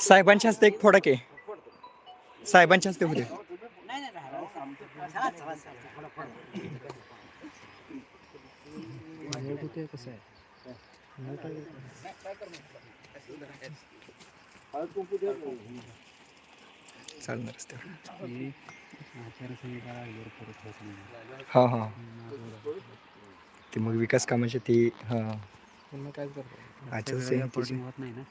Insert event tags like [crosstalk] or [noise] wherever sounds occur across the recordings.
साहेबांच्या हस्ते एक फोडक आहे. साहेबांच्या हस्ते होते नाही नाही चालणार हा हा. ते मग विकास कामाचे ते हा. आचारसंहितेचे होत नाही ना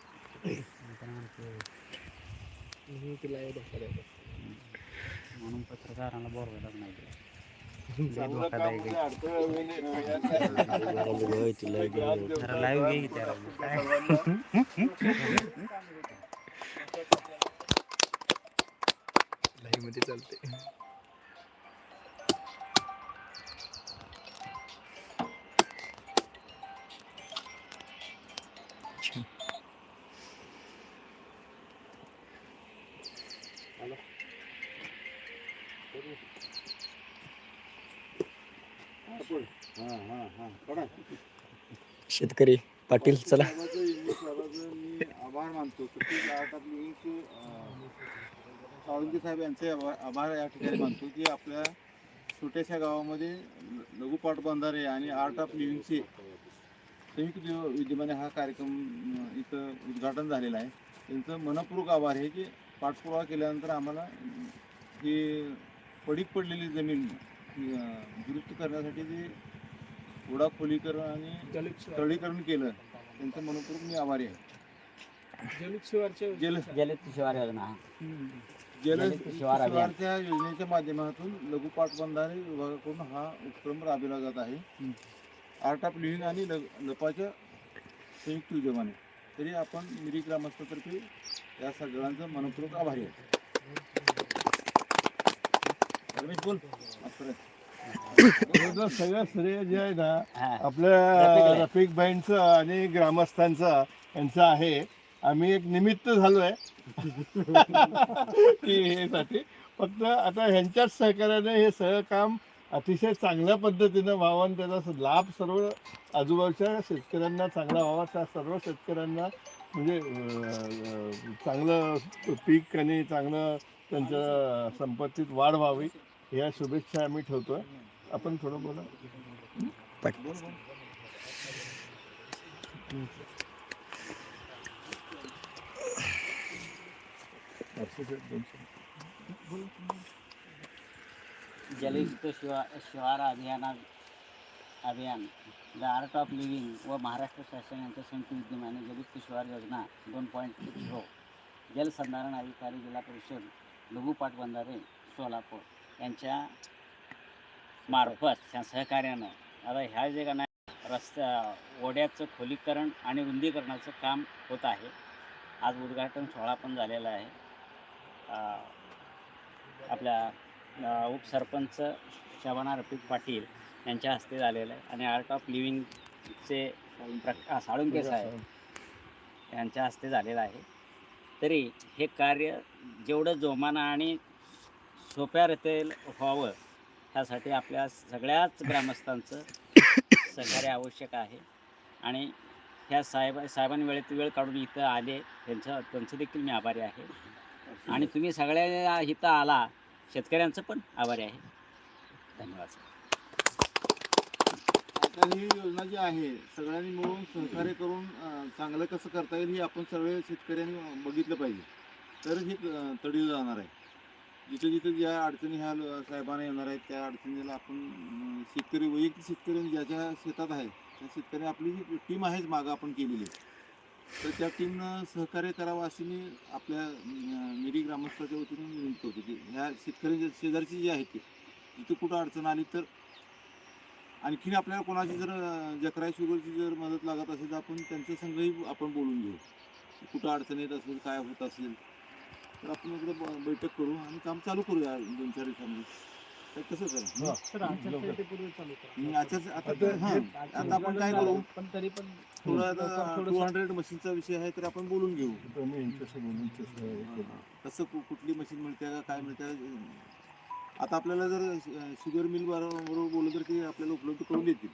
म्हणून पत्रकारांना बोलवायला लागणार. लाईव्ह घे की त्याला लाईव्ह मध्ये चालते छान. शेतकरी पाटील चला. मी आभार मानतो. साळुंके साहेब यांचे आभा- आभार या ठिकाणी मानतो की आपल्या छोट्याशा गावामध्ये ल- लघु पाटबंधारे आणि आर्ट ऑफ लिव्हिंगचे संयुक्त विद्य- विद्यमाने हा कार्यक्रम इथं उद्घाटन झालेला आहे. त्यांचं मनपूर्वक आभार आहे की पाठपुरावा केल्यानंतर आम्हाला ही पडीक पडलेली जमीन दुरुस्त करण्यासाठी जे ओढा खोलीकरण आणि तळीकरण केलं त्यांचं मनपूर्वक मी आभारी आहे. जल जलद शिवार योजना. जल जल शिवार अभियान. शिवारच्या योजनेच्या माध्यमातून लघु पाटबंधारे विभागाकडून हा उपक्रम राबविला जात आहे. आर्ट ऑफ लिव्हिंग आणि ल- लपाच्या संयुक्त विद्यमाने तरी आपण मिरी ग्रामस्थातर्फे या सगळ्यांचं मनपूर्वक आभारी आहे. तर सगळं श्रेय जे आहे ना आपल्या. रफिक बाईंचं आणि ग्रामस्थांचं यांचं आहे. आम्ही एक निमित्त झालोय [laughs] की हे साठी फक्त आता ह्यांच्याच सहकार्याने हे सगळं काम अतिशय चांगल्या पद्धतीनं व्हावं आणि त्याचा लाभ सर्व आजूबाजूच्या शेतकऱ्यांना चांगला व्हावा त्या सर्व शेतकऱ्यांना म्हणजे चांगलं पीक आणि चांगलं त्यांच्या संपत्तीत वाढ व्हावी. या शुभेच्छा आम्ही ठेवतो आपण थोडं बोला. जलयुक्त शिवा शिवार अभियाना अभियान द आर्ट ऑफ लिव्हिंग व महाराष्ट्र शासन यांच्या संयुक्त विद्यमाने जलयुक्त शिवार योजना दोन पॉईंट झिरो. जलसंधारण अधिकारी जिल्हा परिषद लघुपाट बंधारे सोलापूर. यांच्या मार्फत त्या सहकार्यानं. आता ह्या जे का नाही रस्त्या ओढ्याचं खोलीकरण आणि रुंदीकरणाचं काम होत आहे. आज उद्घाटन सोहळा पण झालेला आहे. आपल्या उपसरपंच शबाना रफिक पाटील यांच्या हस्ते झालेलं आहे. आणि आर्ट ऑफ लिव्हिंगचे प्रक साळुंके साहेब यांच्या हस्ते झालेलं आहे. तरी हे कार्य जेवढं जोमानं आणि सोप्या रीते व्हावं ह्यासाठी आपल्या सगळ्याच ग्रामस्थांचं सहकार्य आवश्यक आहे. आणि ह्या साहेब साहेबांनी वेळेत वेळ काढून इथं आले त्यांचं त्यांचं देखील मी आभारी आहे. आणि तुम्ही सगळ्या इथं आला शेतकऱ्यांचं पण आभारी आहे. धन्यवाद सर. आता ही योजना जी आहे सगळ्यांनी मिळून सहकार्य करून चांगलं कसं करता येईल हे आपण सगळे शेतकऱ्यांनी बघितलं पाहिजे. तरच हे अं, तडीला जाणार आहे. जिथे जिथे ज्या अडचणी ह्या साहेबांना येणार आहेत त्या अडचणीला आपण शेतकरी वैयक्तिक शेतकरी ज्याच्या शेतात आहे त्या शेतकरी आपली जी टीम आहेच मागं आपण केलेली तर त्या टीमनं सहकार्य करावं अशी मी आपल्या मिरी ग्रामस्थाच्या वतीने विनंती करतो की ह्या शेतकऱ्यांच्या शेजारची जी आहेत ते जिथे कुठं अडचण आली तर आणखीन आपल्याला कोणाची जर जकराय शुगरची जर मदत लागत असेल तर आपण त्यांच्या संघही आपण बोलून घेऊ. कुठं अडचण येत असेल काय होत असेल तर आपण इकडे ब- बैठक करू आणि काम चालू करूया दोन चार दिवसांमध्ये तर कसं करा. हा. सर आचारसंहितेपूर्वी चालू करा. आता आता आता हां. हे- आता आपण काय करू? पण तरी पण थोडा लवकर टू थोडंसं- हंड्रेड मशीनचा विषय आहे तर आपण बोलून घेऊ. तर मी यांच्याशी बोलून तसं हे करू. कसं कु- कुठली मशीन मिळते का काय मिळते? आता आपल्याला जर शुगर मिल बरोबर बोललं तर ते आपल्याला उपलब्ध करून देतील.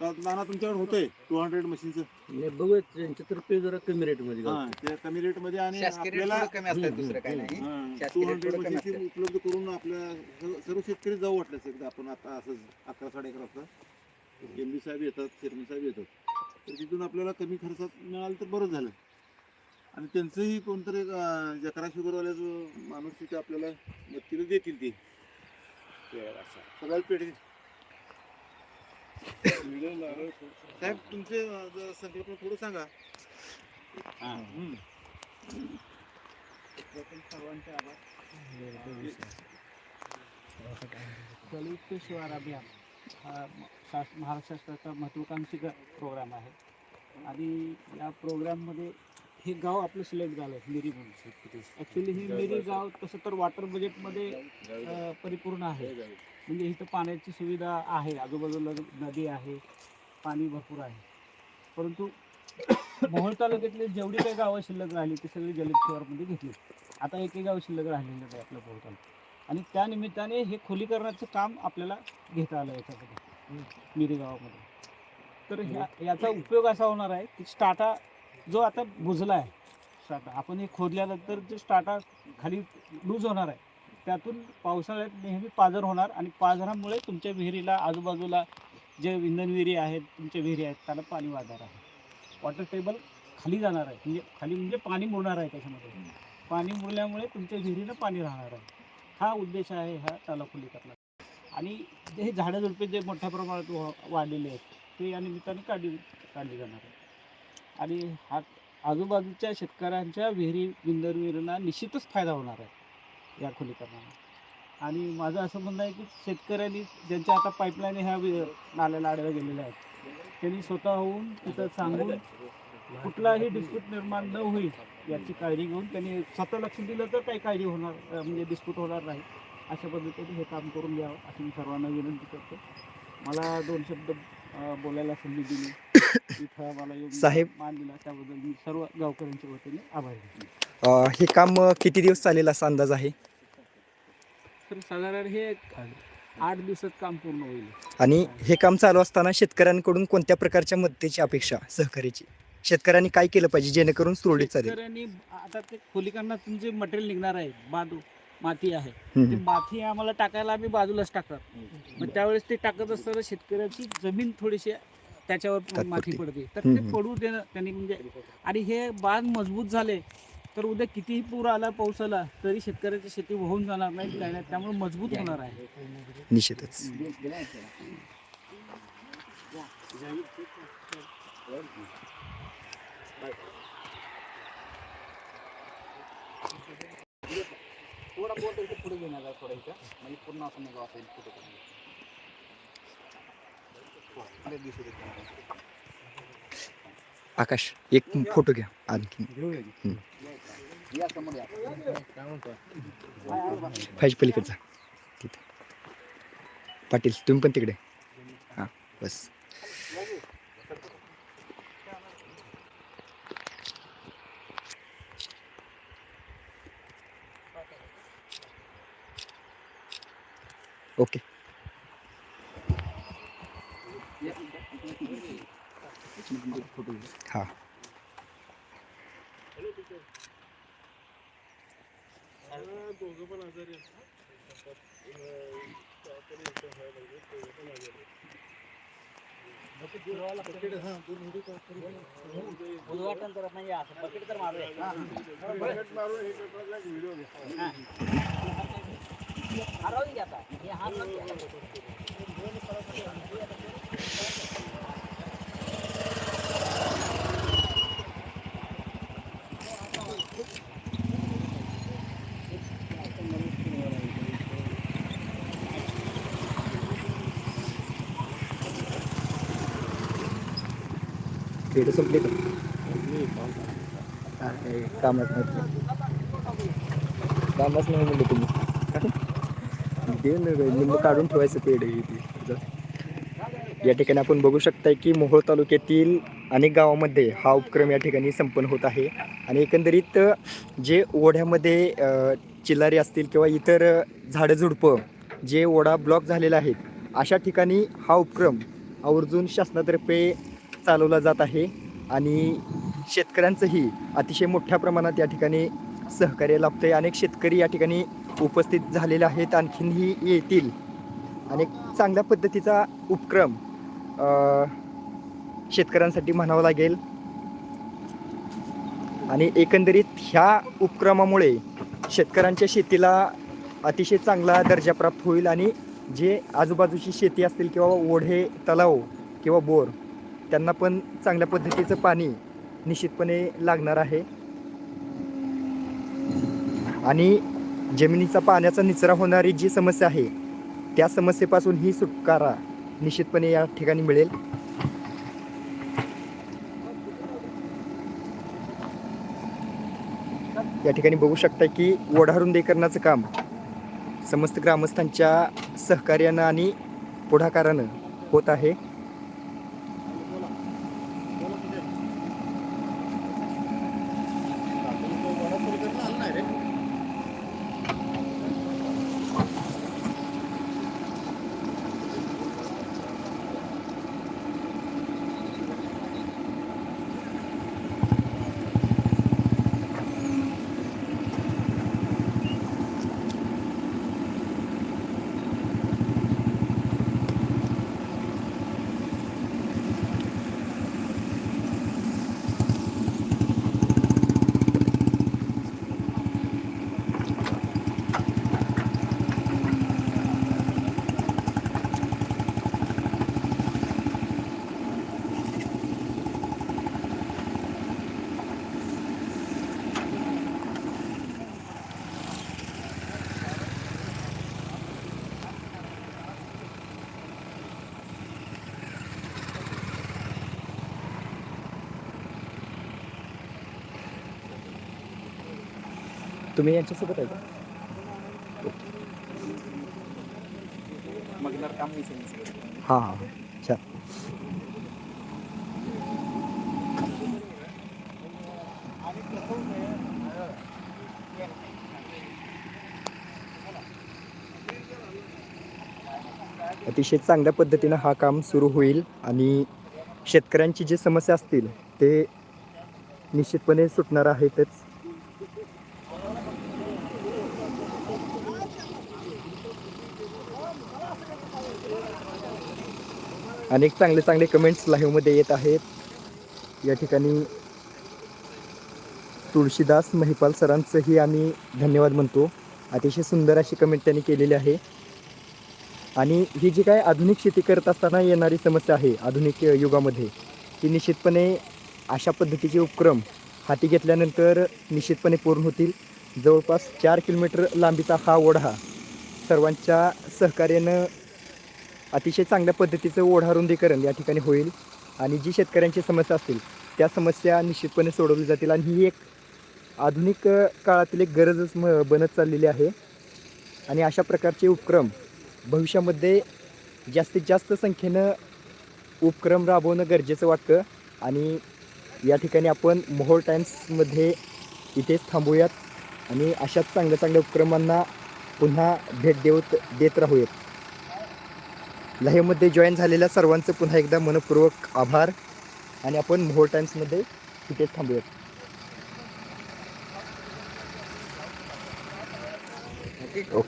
नाना तुमच्याकडे होतंय टू हंड्रेड मशीनचं नाही बघूया त्यांच्यातर्फे जरा कमी रेटमध्ये हा त्या कमी रेटमध्ये आणि शासकीय rate आपल्याला थोडं कमी असतात दुसरं काही नाही. टू rate हंड्रेड थोडं कमी मशीनची असतं. उपलब्ध करून आपल्या सर्व- सर्व शेतकरी जाऊ वाटल्यास एकदा आपण आता असंच अकरा साडे अकरा वाजता. एम बी साहेब येतात चेअरमन साहेब येतात. तर तिथून आपल्याला कमी खर्चात मिळालं तर बरं झालं. आणि त्यांचंही कोणतरी अं, जकरा शुगरवाल्याचं माणूस तिथे आपल्याला नक्कीच देतील ते. सगळ्यात पेढे. साहेब तुमचे संकल्पना थोडं सांगा हां. हम्म. प्रथम सर्वांचे आभार अभियान हा म- शास महाराष्ट्र शासनाचा महत्त्वाकांक्षी ग- प्रोग्राम आहे आणि या प्रोग्राममध्ये हे गाव आपलं सिलेक्ट झालं आहे मिरी म्हणून ॲक्च्युली हे मिरी गाव तसं तर वॉटर बजेटमध्ये अ, परिपूर्ण आहे म्हणजे इथं पाण्याची सुविधा आहे आजूबाजूला नदी आहे पाणी भरपूर आहे. परंतु मोहोळ तालुक्यातले जेवढी काही गावं शिल्लक राहिली ती सगळी जलद शिवारमध्ये घेतली. आता एकही गाव शिल्लक राहिलेलं नाही आपलं मोहोळ तालुक्यात आणि त्या निमित्ताने हे खोलीकरणाचं काम आपल्याला घेता आलं याच्यामध्ये मिरी गावामध्ये. तर ह्या याचा उपयोग असा होणार आहे की स्टाटा जो आता बुजला आहे स्टाटा आपण हे खोदल्यानंतर जो स्टाटा खाली लूज होणार आहे त्यातून पावसाळ्यात नेहमी पाझर होणार आणि पाझरामुळे तुमच्या विहिरीला आजूबाजूला जे इंधन विहिरी आहेत तुमच्या विहिरी आहेत त्याला पाणी वाढणार आहे. वॉटर टेबल खाली जाणार आहे. म्हणजे खाली म्हणजे पाणी मुरणार आहे त्याच्यामध्ये. पाणी मुरल्यामुळे तुमच्या विहिरीनं पाणी राहणार आहे. हा उद्देश आहे ह्या तलाव करण्याचा आणि हे झाडंझुडपे जे मोठ्या प्रमाणात वाढलेले आहेत ते या निमित्ताने काढली काढली जाणार आहे. आणि हा आजूबाजूच्या शेतकऱ्यांच्या विहिरी विंदर विहिरींना निश्चितच फायदा होणार आहे. या खोलीकरणाला आणि माझं असं म्हणणं आहे की शेतकऱ्यांनी ज्यांच्या आता पाईपलाईन ह्या वि- नाल्याला आडव्या गेलेल्या आहेत त्यांनी स्वतःहून तिथं सांगून कुठलाही डिस्प्यूट निर्माण न होईल याची काळजी घेऊन त्यांनी स्वतः लक्ष दिलं तर काही काळजी होणार म्हणजे डिस्प्यूट होणार नाही. अशा पद्धतीने हे काम करून घ्यावं अशी मी सर्वांना विनंती करतो. मला दोन शब्द अं, बोलायला संधी दिली. [coughs] इथं मला साहेब. मान दिला. त्याबद्दल मी सर्व गावकऱ्यांच्या वतीने आभारी आहे. अं, हे काम अं, किती दिवस चालेल असा अंदाज आहे? तर साधारण हे एक आठ दिवसात काम पूर्ण होईल. आणि हे काम चालू असताना शेतकऱ्यांकडून कोणत्या प्रकारच्या मदतीची अपेक्षा सहकार्याची? शेतकऱ्यांनी काय केलं पाहिजे जेणेकरून सुरळीत चालेल? शेतकऱ्यांनी आता ते खोलीकरणातून जे मटेरियल निघणार आहे बाजू माती आहे. ते. माती आम्हाला टाकायला आम्ही बाजूलाच टाकतात मग त्यावेळेस ते टाकत असताना शेतकऱ्याची जमीन थोडीशी त्याच्यावर. माती पडते. तर ते. पडू देणं त्यांनी म्हणजे आणि हे बांध मजबूत झाले तर उद्या कितीही पूर आला पाऊस आला तरी शेतकऱ्याची शेती वाहून जाणार नाही काय नाही. त्यामुळे मजबूत होणार आहे. निश्चितच. थोडा बोट इथे पुढे घेणार आहे थोडा इथं. म्हणजे पूर्ण असं मग असेल पुढे आकाश एक फोटो घ्या आणखी फाईज पलीकडचा तिथे. पाटील तुम्ही पण तिकडे. हां बस ओके हां दोघं पण आजारी आहेत. अं, आपण इथं व्हायला लागले, दोघं पण आजारी आहेत. पकेट, हां, दोन हुडी का- उद्घाटन करत नाही असं बकेट तर मारूया बकेट मारून हे पेपरला एक। व्हिडिओ घ्या. हरवून घ्या आता हे हात नका. खेळ संपले का हा, हे कामच नाही कामच नाही म्हणलं तुम्ही ते न- काढून ठेवायचं पेड आहे इथे. या ठिकाणी आपण बघू शकताय की मोहोळ तालुक्यातील अनेक गावामध्ये हा उपक्रम या ठिकाणी संपन्न होत आहे. आणि एकंदरीत जे ओढ्यामध्ये चिल्लारी असतील किंवा इतर झाडंझुडपं जे ओढा ब्लॉक झालेला आहेत अशा ठिकाणी हा उपक्रम आवर्जून शासनातर्फे चालवला जात आहे. आणि शेतकऱ्यांचंही अतिशय मोठ्या प्रमाणात या ठिकाणी सहकार्य लाभतं आहे अनेक शेतकरी या ठिकाणी उपस्थित झालेले आहेत आणखीनही येतील. आणि एक चांगल्या पद्धतीचा उपक्रम शेतकऱ्यांसाठी म्हणावा लागेल. आणि एकंदरीत ह्या उपक्रमामुळे शेतकऱ्यांच्या शेतीला अतिशय चांगला दर्जा प्राप्त होईल आणि जे आजूबाजूची शेती असतील किंवा ओढे तलाव किंवा बोर त्यांना पण चांगल्या पद्धतीचं पाणी निश्चितपणे लागणार आहे. आणि जमिनीचा पाण्याचा निचरा होणारी जी समस्या आहे त्या समस्येपासून ही सुटकारा निश्चितपणे या ठिकाणी मिळेल. या ठिकाणी बघू शकता की ओढारुंदीकरणाचं काम समस्त ग्रामस्थांच्या सहकार्यानं आणि पुढाकारानं होत आहे. तुम्ही यांच्यासोबत आहे का? हां हां. अच्छा अतिशय चांगल्या पद्धतीनं हा काम सुरू होईल आणि शेतकऱ्यांची जी समस्या असतील ते निश्चितपणे सुटणार आहेतच अनेक चांगले चांगले कमेंट्स लाईव्हमध्ये येत आहेत. या ठिकाणी तुळशीदास महिपाल सरांचंही आम्ही धन्यवाद म्हणतो. अतिशय सुंदर अशी कमेंट त्यांनी केलेली आहे. आणि ही जी काय आधुनिक शेती करत असताना येणारी समस्या आहे आधुनिक युगामध्ये ती निश्चितपणे अशा पद्धतीचे उपक्रम हाती घेतल्यानंतर निश्चितपणे पूर्ण होतील. जवळपास चार किलोमीटर लांबीचा हा ओढा सर्वांच्या सहकार्यानं अतिशय चांगल्या पद्धतीचं ओढारुंदीकरण या ठिकाणी होईल आणि जी शेतकऱ्यांची समस्या असतील त्या समस्या निश्चितपणे सोडवली जातील. आणि ही एक आधुनिक काळातील एक गरजच म बनत चाललेली आहे. आणि अशा प्रकारचे उपक्रम भविष्यामध्ये जास्तीत जास्त संख्येनं उपक्रम राबवणं गरजेचं वाटतं. आणि या ठिकाणी आपण मोहोळ टाईम्समध्ये इथेच थांबूयात आणि अशाच चांगल्या चांगल्या उपक्रमांना पुन्हा भेट देऊत देत राहूयात. लहेमध्ये जॉईन झालेल्या सर्वांचं पुन्हा एकदा मनपूर्वक आभार. आणि आपण मोहोळ टाइम्समध्ये इथेच थांबूयात. ओके.